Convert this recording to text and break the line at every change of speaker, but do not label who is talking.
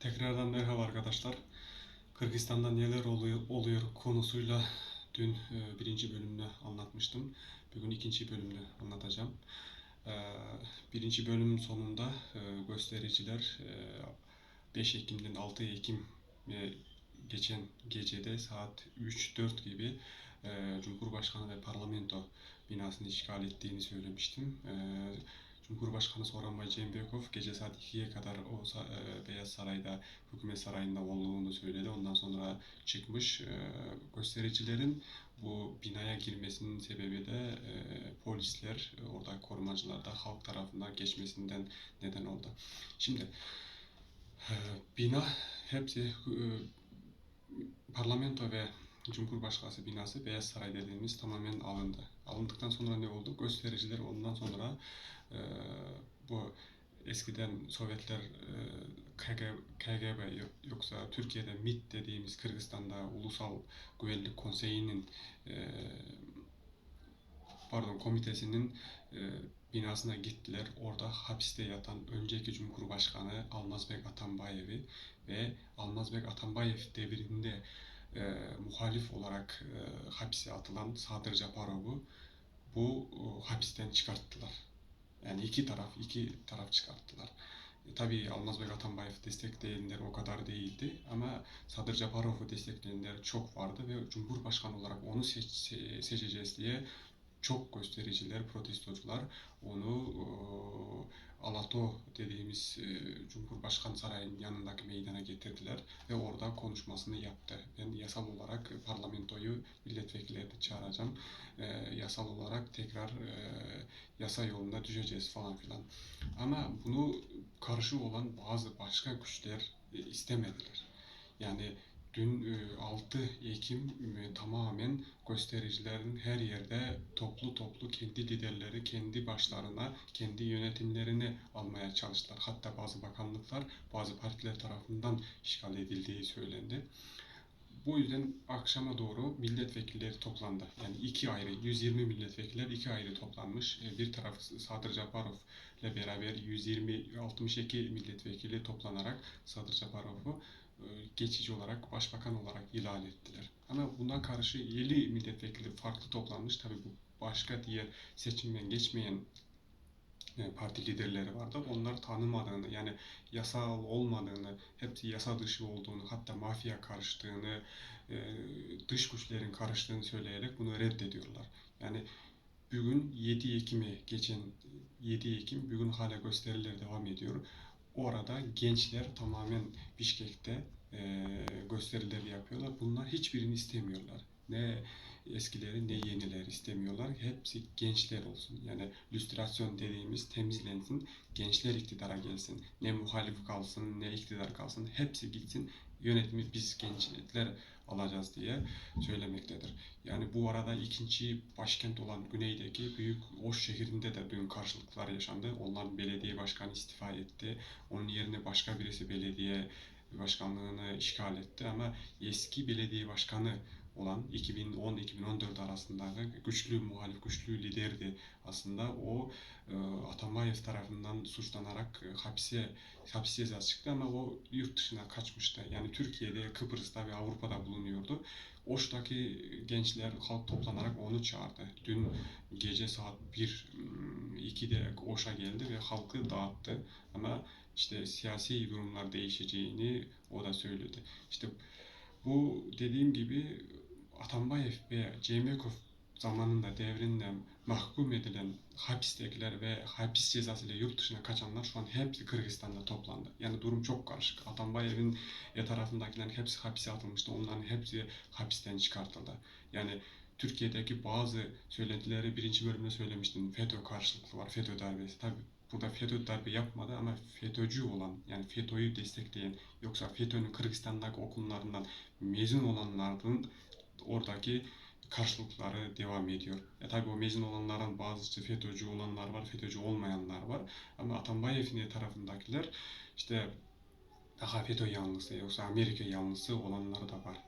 Tekrardan merhaba arkadaşlar. Kırgızistan'da neler oluyor, oluyor konusuyla dün e, birinci bölümünü anlatmıştım. Bugün ikinci bölümünü anlatacağım. E, birinci bölümün sonunda e, göstericiler e, 5 Ekim'den 6 Ekim e, geçen gecede saat 3-4 gibi e, Cumhurbaşkanı ve parlamento binasını işgal ettiğini söylemiştim. E, Cumhurbaşkanı Sooronbay Jeenbekov gece saat 2'ye kadar o e, Beyaz Saray'da, hükümet sarayında olduğunu söyledi. Ondan sonra çıkmış. E, göstericilerin bu binaya girmesinin sebebi de e, polisler, orada korumacılar da halk tarafından geçmesinden neden oldu. Şimdi bina hepsi parlamento ve Cumhurbaşkanı binası Beyaz Saray dediğimiz tamamen alındı. Alındıktan sonra ne oldu? Göstericiler ondan sonra e, bu eskiden Sovyetler e, KG, KGB yok- yoksa Türkiye'de MİT dediğimiz Kırgızistan'da Ulusal Güvenlik Konseyi'nin e, pardon komitesinin e, binasına gittiler. Orada hapiste yatan önceki Cumhurbaşkanı Almazbek Atambayev'i ve Almazbek Atambayev devrinde e, muhalif olarak e, hapse atılan Sadır Japarov'u bu e, hapisten çıkarttılar. Yani iki taraf, iki taraf çıkarttılar. E, tabii Almazbek Atambayev destekleyenler o kadar değildi ama Sadır Japarov'u destekleyenler çok vardı ve Cumhurbaşkanı olarak onu seç, se- seçeceğiz diye çok göstericiler, protestocular onu e, Alato dediğimiz e, Cumhurbaşkanı Sarayı'nın yanındaki meydana getirdiler ve orada konuşmasını yaptı. Ben yasal olarak parlamentoyu milletvekillerini çağıracağım. E, yasal olarak tekrar e, yasa yolunda düşeceğiz falan filan. Ama bunu karşı olan bazı başka güçler e, istemediler. Yani dün e, 6 Ekim e, tamamen göstericilerin her yerde toplu toplu kendi liderleri kendi başlarına, kendi yönetimlerini almaya çalıştılar. Hatta bazı bakanlıklar bazı partiler tarafından işgal edildiği söylendi. Bu yüzden akşama doğru milletvekilleri toplandı. Yani iki ayrı, 120 milletvekiller iki ayrı toplanmış. E, Bir taraf Sadır Japarov ile beraber 120, 62 milletvekili toplanarak Sadır Japarov'u e, geçici olarak başbakan olarak ilan ettiler. Ama buna karşı 7 milletvekili farklı toplanmış. Tabii bu başka diğer seçimden geçmeyen e, parti liderleri vardı. Onlar tanımadığını yani yasal olmadığını, hepsi yasa dışı olduğunu, hatta mafya karıştığını, e, dış güçlerin karıştığını söyleyerek bunu reddediyorlar. Yani bugün 7 Ekim'i geçen 7 Ekim bugün hala gösteriler devam ediyor. Orada gençler tamamen Bişkek'te e, gösterileri yapıyorlar. Bunlar hiçbirini istemiyorlar. Ne eskileri ne yenileri istemiyorlar. Hepsi gençler olsun. Yani lüstrasyon dediğimiz temizlensin, gençler iktidara gelsin. Ne muhalif kalsın, ne iktidar kalsın. Hepsi gitsin. Yönetimi biz gençler alacağız diye söylemektedir. Yani bu arada ikinci başkent olan güneydeki büyük Oş şehrinde de dün karşılıklar yaşandı. Onların belediye başkanı istifa etti. Onun yerine başka birisi belediye başkanlığını işgal etti ama eski belediye başkanı olan 2010-2014 arasındaki güçlü muhalif, güçlü liderdi aslında. O e, Atambayev tarafından suçlanarak e, hapse hapis çıktı ama o yurt dışına kaçmıştı. Yani Türkiye'de, Kıbrıs'ta ve Avrupa'da bulunuyordu. Oş'taki gençler halk toplanarak onu çağırdı. Dün gece saat 1 2'de Oş'a geldi ve halkı dağıttı. Ama işte siyasi durumlar değişeceğini o da söyledi. İşte bu dediğim gibi Atambayev ve Cemekov zamanında devrinde mahkum edilen hapistekiler ve hapis cezasıyla yurt dışına kaçanlar şu an hepsi Kırgızistan'da toplandı. Yani durum çok karışık. Atambayev'in e, tarafındakilerin hepsi hapise atılmıştı. Onların hepsi hapisten çıkartıldı. Yani Türkiye'deki bazı söylentileri birinci bölümde söylemiştim. FETÖ karşılıklı var. FETÖ darbesi. Tabi burada FETÖ darbe yapmadı ama FETÖ'cü olan yani FETÖ'yü destekleyen yoksa FETÖ'nün Kırgızistan'daki okullarından mezun olanların oradaki karşılıkları devam ediyor. E tabi o mezun olanların bazısı FETÖ'cü olanlar var, FETÖ'cü olmayanlar var. Ama Atambayev'in tarafındakiler işte daha FETÖ yanlısı yoksa Amerika yanlısı olanları da var.